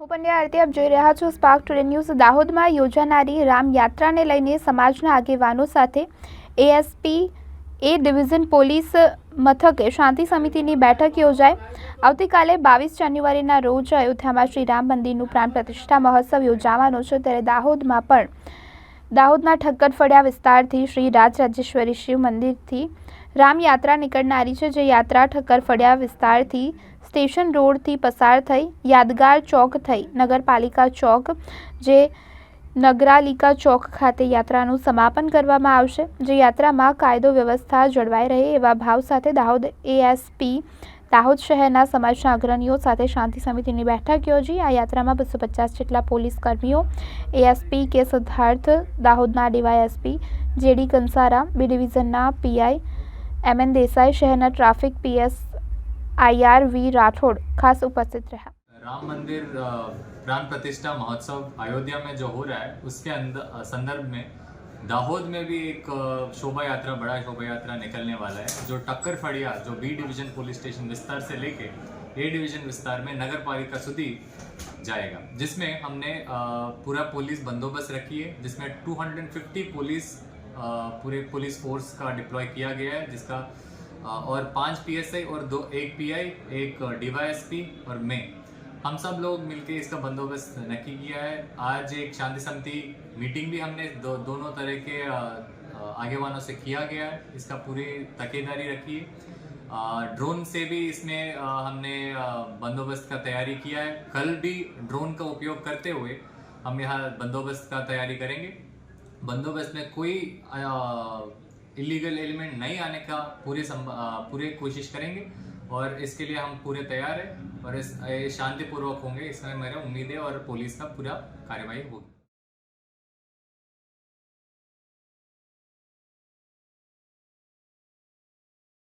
હું પંડ્યા આરતી, આપ જોઈ રહ્યા છો સ્પાર્ક ટુડે ન્યૂઝ દાહોદમાં યોજાનારી રામયાત્રાને લઈને સમાજના આગેવાનો સાથે એએસપી એ ડિવિઝન પોલીસ મથકે શાંતિ સમિતિની બેઠક યોજાઈ. આવતીકાલે બાવીસ જાન્યુઆરીના રોજ અયોધ્યામાં શ્રી રામ મંદિરનું પ્રાણ પ્રતિષ્ઠા મહોત્સવ યોજાવાનો છે. ત્યારે દાહોદમાં પણ દાહોદના ઠક્કર ફળિયા વિસ્તારથી શ્રી રાજરાજેશ્વરી શિવ મંદિરથી રામયાત્રા નીકળનારી છે, જે યાત્રા ઠક્કર ફળિયા વિસ્તારથી સ્ટેશન રોડથી પસાર થઈ યાદગાર ચોક થઈ નગરપાલિકા ચોક, જે નગરાલિકા ચોક ખાતે યાત્રાનું સમાપન કરવામાં આવશે, જે યાત્રામાં કાયદો વ્યવસ્થા જળવાઈ રહે એવા ભાવ સાથે દાહોદ એએસપી દાહોદ શહેરના સમાજના અગ્રણીઓ સાથે શાંતિ સમિતિની બેઠક યોજી આ યાત્રામાં બસો પચાસ જેટલા પોલીસ કર્મીઓ એએસપી કે સિદ્ધાર્થ દાહોદના ડીવાયએસપી જેડી કંસારા બી ડિવિઝનના પીઆઈ એમએન દેસાઈ શહેરના traffic PS IR V Rathod ખાસ ઉપસ્થિત રહ્યા राम मंदिर अ, प्राण प्रतिष्ठा महोत्सव अयोध्या में जो हो रहा है उसके अंदर अ, संदर्भ में दाहोद में भी एक शोभा यात्रा बड़ा शोभा यात्रा निकलने वाला है, जो टक्कर फड़िया जो बी डिवीज़न पुलिस स्टेशन विस्तार से लेके ए डिवीज़न विस्तार में नगर पालिका सुधी जाएगा, जिसमें हमने पूरा पुलिस बंदोबस्त रखी है, जिसमें 250 पुलिस पूरे पुलिस फोर्स का डिप्लॉय किया गया है, जिसका और पाँच पीएसआई और दो, एक पीआई एक डीवाईएसपी और मैं। हम सब लोग मिलके इसका बंदोबस्त नक्की किया है। आज एक शांति समिति मीटिंग भी हमने दो, दोनों तरह के आगे आगेवानों से किया गया है। इसका पूरी तकेदारी रखी ड्रोन से भी इसमें हमने बंदोबस्त का तैयारी किया है। कल भी ड्रोन का उपयोग करते हुए हम यहाँ बंदोबस्त का तैयारी करेंगे। बंदोबस्त में कोई इलीगल एलिमेंट नहीं आने का पूरे पूरे कोशिश करेंगे। और इसके लिए हम पूरे तैयार हैं और इस शांतिपूर्वक होंगे। इसमें मेरा उम्मीद है और पुलिस का पूरा कार्यवाही होगी।